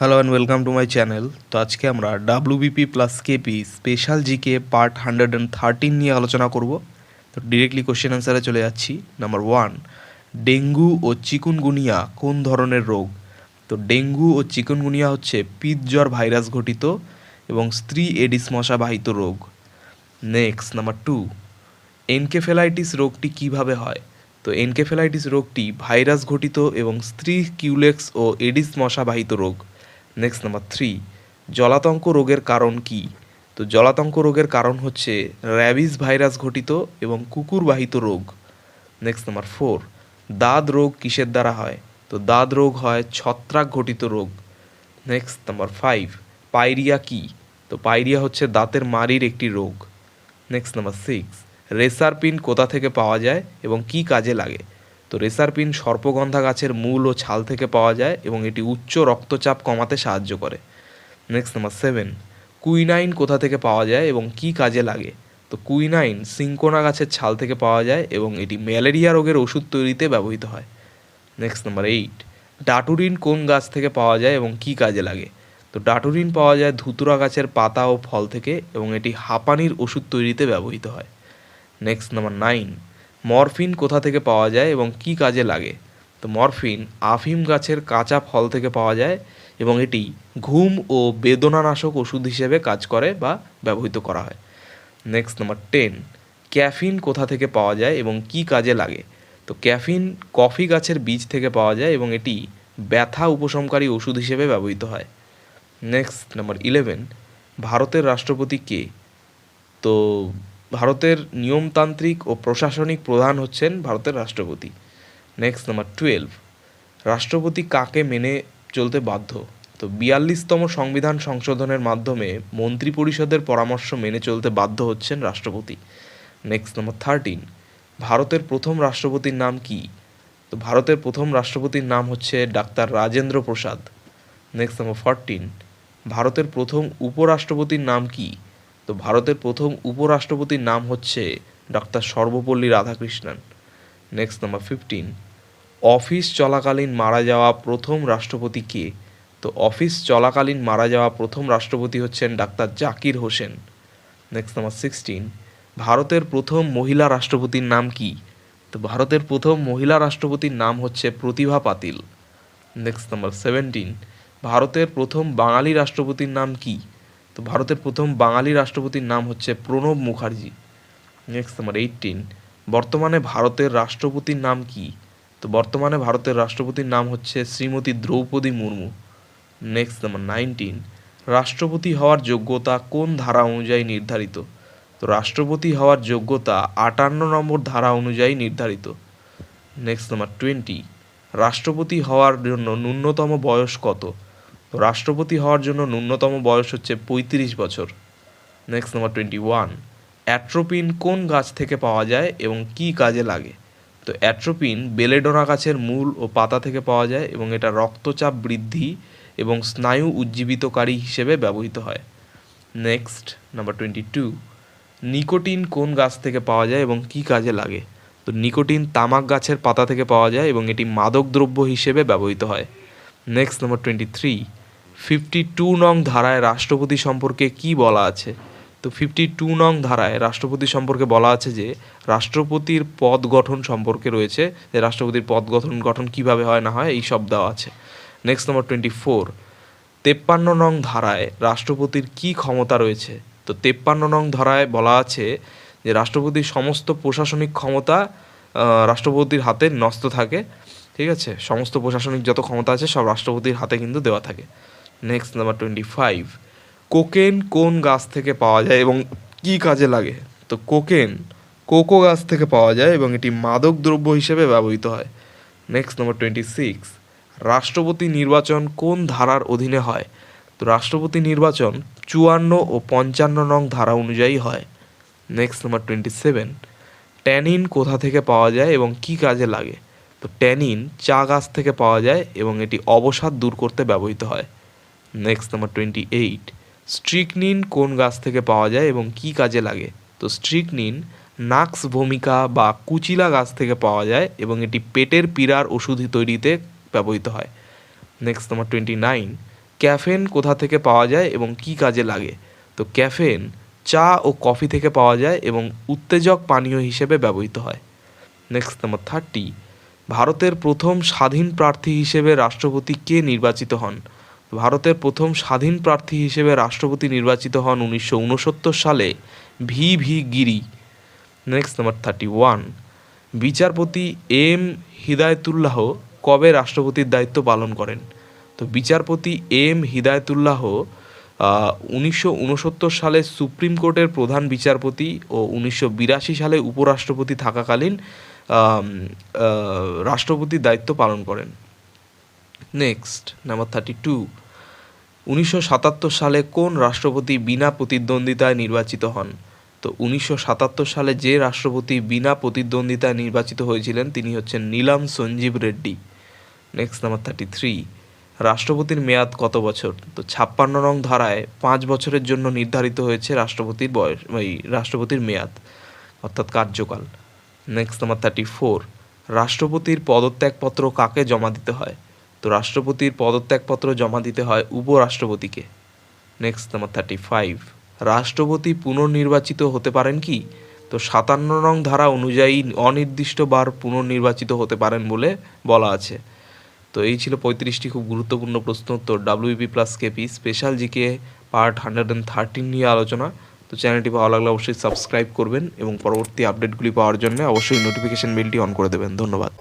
Hello and welcome to my channel তো আজকে আমরা WBP plus KP special GK part hundred and thirteen নিয়ে আলোচনা করব। তো ডিরেক্টলি কোশ্চেন অ্যান্সারে চলে যাচ্ছি। নাম্বার ওয়ান ডেঙ্গু ও চিকুনগুনিয়া কোন ধরনের রোগ? তো ডেঙ্গু ও চিকুনগুনিয়া হচ্ছে পিত জ্বর ভাইরাস ঘটিত এবং স্ত্রী এডিস মশা বাহিত রোগ। নেক্সট নাম্বার টু এনকেফেলাইটিস রোগটি কীভাবে হয়? তো এনকেফেলাইটিস রোগটি ভাইরাস ঘটিত এবং স্ত্রী কিউলেক্স ও এডিস মশাবাহিত রোগ। নেক্সট নাম্বার থ্রি জলাতঙ্ক রোগের কারণ কি? তো জলাতঙ্ক রোগের কারণ হচ্ছে র্যাবিস ভাইরাস ঘটিত এবং কুকুরবাহিত রোগ। নেক্সট নাম্বার ফোর দাঁত রোগ কিসের দ্বারা হয়? তো দাঁত রোগ হয় ছত্রাক ঘটিত রোগ। নেক্সট নাম্বার ফাইভ পাইরিয়া কি? তো পাইরিয়া হচ্ছে দাঁতের মারির একটি রোগ। নেক্সট নাম্বার সিক্স রেসারপিন কোথা থেকে পাওয়া যায় এবং কি কাজে লাগে? তো রেসারপিন সর্পগন্ধা গাছের মূল ও ছাল থেকে পাওয়া যায় এবং এটি উচ্চ রক্তচাপ কমাতে সাহায্য করে। নেক্সট নাম্বার সেভেন কুইনাইন কোথা থেকে পাওয়া যায় এবং কি কাজে লাগে? তো কুইনাইন সিঙ্কোনা গাছের ছাল থেকে পাওয়া যায় এবং এটি ম্যালেরিয়া রোগের ওষুধ তৈরিতে ব্যবহৃত হয়। নেক্সট নাম্বার এইট ডাটুরিন কোন গাছ থেকে পাওয়া যায় এবং কি কাজে লাগে? তো ডাটুরিন পাওয়া যায় ধুতুরা গাছের পাতা ও ফল থেকে এবং এটি হাঁপানির ওষুধ তৈরিতে ব্যবহৃত হয়। নেক্সট নাম্বার নাইন মরফিন কোথা থেকে পাওয়া যায় এবং কি কাজে লাগে? তো মরফিন আফিম গাছের কাঁচা ফল থেকে পাওয়া যায় এবং এটি ঘুম ও বেদনানাশক ওষুধ হিসেবে কাজ করে বা ব্যবহৃত করা হয়। নেক্সট নাম্বার টেন ক্যাফিন কোথা থেকে পাওয়া যায় এবং কি কাজে লাগে? তো ক্যাফিন কফি গাছের বীজ থেকে পাওয়া যায় এবং এটি ব্যথা উপশমকারী ওষুধ হিসেবে ব্যবহৃত হয়। নেক্সট নাম্বার ইলেভেন ভারতের রাষ্ট্রপতি কে? তো ভারতের নিয়মতান্ত্রিক ও প্রশাসনিক প্রধান হচ্ছেন ভারতের রাষ্ট্রপতি। নেক্সট নাম্বার টুয়েলভ রাষ্ট্রপতি কাকে মেনে চলতে বাধ্য? তো বিয়াল্লিশতম সংবিধান সংশোধনের মাধ্যমে মন্ত্রী পরিষদের পরামর্শ মেনে চলতে বাধ্য হচ্ছেন রাষ্ট্রপতি। নেক্সট নাম্বার থার্টিন ভারতের প্রথম রাষ্ট্রপতির নাম কি? তো ভারতের প্রথম রাষ্ট্রপতির নাম হচ্ছে doctor Rajendra Prasad. Next number fourteen ভারতের প্রথম উপরাষ্ট্রপতির নাম কি? তো ভারতের প্রথম উপরাষ্ট্রপতির নাম হচ্ছে doctor Sarvepalli Radhakrishnan. Next number fifteen office চলাকালীন মারা যাওয়া প্রথম রাষ্ট্রপতি কে? তো অফিস চলাকালীন মারা যাওয়া প্রথম রাষ্ট্রপতি হচ্ছেন doctor Zakir Hussain. Next number sixteen ভারতের প্রথম মহিলা রাষ্ট্রপতির নাম কি? তো ভারতের প্রথম মহিলা রাষ্ট্রপতির নাম হচ্ছে প্রতিভা পাতিল। নেক্সট নাম্বার সেভেন্টিন ভারতের প্রথম বাঙালি রাষ্ট্রপতির নাম কি? তো ভারতের প্রথম বাঙালি রাষ্ট্রপতির নাম হচ্ছে Pranab Mukherjee. Next number eighteen বর্তমানে ভারতের রাষ্ট্রপতির নাম কি? তো বর্তমানে ভারতের রাষ্ট্রপতির নাম হচ্ছে Shrimati Draupadi Murmu. Next number nineteen রাষ্ট্রপতি হওয়ার যোগ্যতা কোন ধারা অনুযায়ী নির্ধারিত? তো রাষ্ট্রপতি হওয়ার যোগ্যতা আটান্ন নম্বর ধারা অনুযায়ী নির্ধারিত। নেক্সট নাম্বার টোয়েন্টি রাষ্ট্রপতি হওয়ার জন্য ন্যূনতম বয়স কত? তো রাষ্ট্রপতি হওয়ার জন্য ন্যূনতম বয়স হচ্ছে পঁয়ত্রিশ বছর। Next number twenty one atropine কোন গাছ থেকে পাওয়া যায় এবং কি কাজে লাগে? তো অ্যাট্রোপিন বেলেডোনা গাছের মূল ও পাতা থেকে পাওয়া যায় এবং এটা রক্তচাপ বৃদ্ধি এবং স্নায়ু উজ্জীবিতকারী হিসেবে ব্যবহৃত হয়। Next number twenty two nicotine কোন গাছ থেকে পাওয়া যায় এবং কি কাজে লাগে? তো নিকোটিন তামাক গাছের পাতা থেকে পাওয়া যায় এবং এটি মাদক দ্রব্য হিসেবে ব্যবহৃত হয়। Next number twenty three fifty two নং ধারায় রাষ্ট্রপতি সম্পর্কে কি বলা আছে? তো ফিফটি টু নং ধারায় রাষ্ট্রপতি সম্পর্কে বলা আছে যে, রাষ্ট্রপতির পদ গঠন সম্পর্কে রয়েছে, যে রাষ্ট্রপতির পদ গঠন গঠন কীভাবে হয় না হয়, এই সব দেওয়া আছে। নেক্সট নাম্বার টোয়েন্টি ফোর তেপ্পান্ন নং ধারায় রাষ্ট্রপতির কি ক্ষমতা রয়েছে? তো তেপ্পান্ন নং ধারায় বলা আছে যে, রাষ্ট্রপতির সমস্ত প্রশাসনিক ক্ষমতা রাষ্ট্রপতির হাতে ন্যস্ত থাকে। ঠিক আছে? সমস্ত প্রশাসনিক যত ক্ষমতা আছে, সব রাষ্ট্রপতির হাতে কিন্তু দেওয়া থাকে। Next number twenty five cocaine কোন গাছ থেকে পাওয়া যায় এবং কি কাজে লাগে? তো কোকেন, কোকো গাছ থেকে পাওয়া যায় এবং এটি মাদক দ্রব্য হিসেবে ব্যবহৃত হয়। নেক্সট নাম্বার টোয়েন্টি সিক্স রাষ্ট্রপতি নির্বাচন কোন ধারার অধীনে হয়? তো রাষ্ট্রপতি নির্বাচন চুয়ান্ন ও পঞ্চান্ন নং ধারা অনুযায়ী হয়। Next number twenty seven tannin কোথা থেকে পাওয়া যায় এবং কি কাজে লাগে? তো ট্যানিন চা গাছ থেকে পাওয়া যায় এবং এটি অবসাদ দূর করতে ব্যবহৃত হয়। Next number twenty eight strychnine কোন গাছ থেকে পাওয়া যায় এবং কি কাজে লাগে? তো স্ট্রিকনিন নাক্স ভূমিকা বা কুচিলা গাছ থেকে পাওয়া যায় এবং এটি পেটের পীড়ার ওষুধ তৈরিতে ব্যবহৃত হয়। Next number twenty nine caffeine কোথা থেকে পাওয়া যায় এবং কী কাজে লাগে? তো ক্যাফেন চা ও কফি থেকে পাওয়া যায় এবং উত্তেজক পানীয় হিসেবে ব্যবহৃত হয়। নেক্সট নাম্বার থার্টি ভারতের প্রথম স্বাধীন প্রার্থী হিসেবে রাষ্ট্রপতি কে নির্বাচিত হন? ভারতের প্রথম স্বাধীন প্রার্থী হিসেবে রাষ্ট্রপতি নির্বাচিত হন উনিশশো উনসত্তর সালে V V Giri. Next number thirty one বিচারপতি এম হিদায়তুল্লাহ কবে রাষ্ট্রপতির দায়িত্ব পালন করেন? তো বিচারপতি এম হিদায়তুল্লাহ উনিশশো উনসত্তর সালে সুপ্রিম কোর্টের প্রধান বিচারপতি ও উনিশশো বিরাশি সালে উপরাষ্ট্রপতি থাকাকালীন রাষ্ট্রপতির দায়িত্ব পালন করেন। নেক্সট নাম্বার থার্টি টু উনিশশো সাতাত্তর সালে কোন রাষ্ট্রপতি বিনা প্রতিদ্বন্দ্বিতায় নির্বাচিত হন? তো উনিশশো সাতাত্তর সালে যে রাষ্ট্রপতি বিনা প্রতিদ্বন্দ্বিতায় নির্বাচিত হয়েছিলেন, তিনি হচ্ছেন Neelam Sanjiva Reddy. Next number thirty three রাষ্ট্রপতির মেয়াদ কত বছর? তো ছাপ্পান্ন নং ধারায় পাঁচ বছরের জন্য নির্ধারিত হয়েছে রাষ্ট্রপতির বয়স, ওই রাষ্ট্রপতির মেয়াদ, অর্থাৎ কার্যকাল। নেক্সট নাম্বার থার্টি ফোর রাষ্ট্রপতির পদত্যাগপত্র কাকে জমা দিতে হয়? তো রাষ্ট্রপতির পদত্যাগপত্র জমা দিতে হয় উপরাষ্ট্রপতিকে। নেক্সট নাম্বার থার্টি ফাইভ রাষ্ট্রপতি পুনর্নির্বাচিত হতে পারেন কি? তো সাতান্ন নং ধারা অনুযায়ী অনির্দিষ্টবার পুনর্নির্বাচিত হতে পারেন বলে বলা আছে। তো এই ছিল পঁয়ত্রিশটি খুব গুরুত্বপূর্ণ প্রশ্ন। উত্তর WB plus KP special GK part hundred and thirteen নিয়ে আলোচনা। তো চ্যানেলটি ভালো লাগলে অবশ্যই সাবস্ক্রাইব করবেন এবং পরবর্তী আপডেটগুলি পাওয়ার জন্য অবশ্যই নোটিফিকেশান বেলটি অন করে দেবেন। ধন্যবাদ।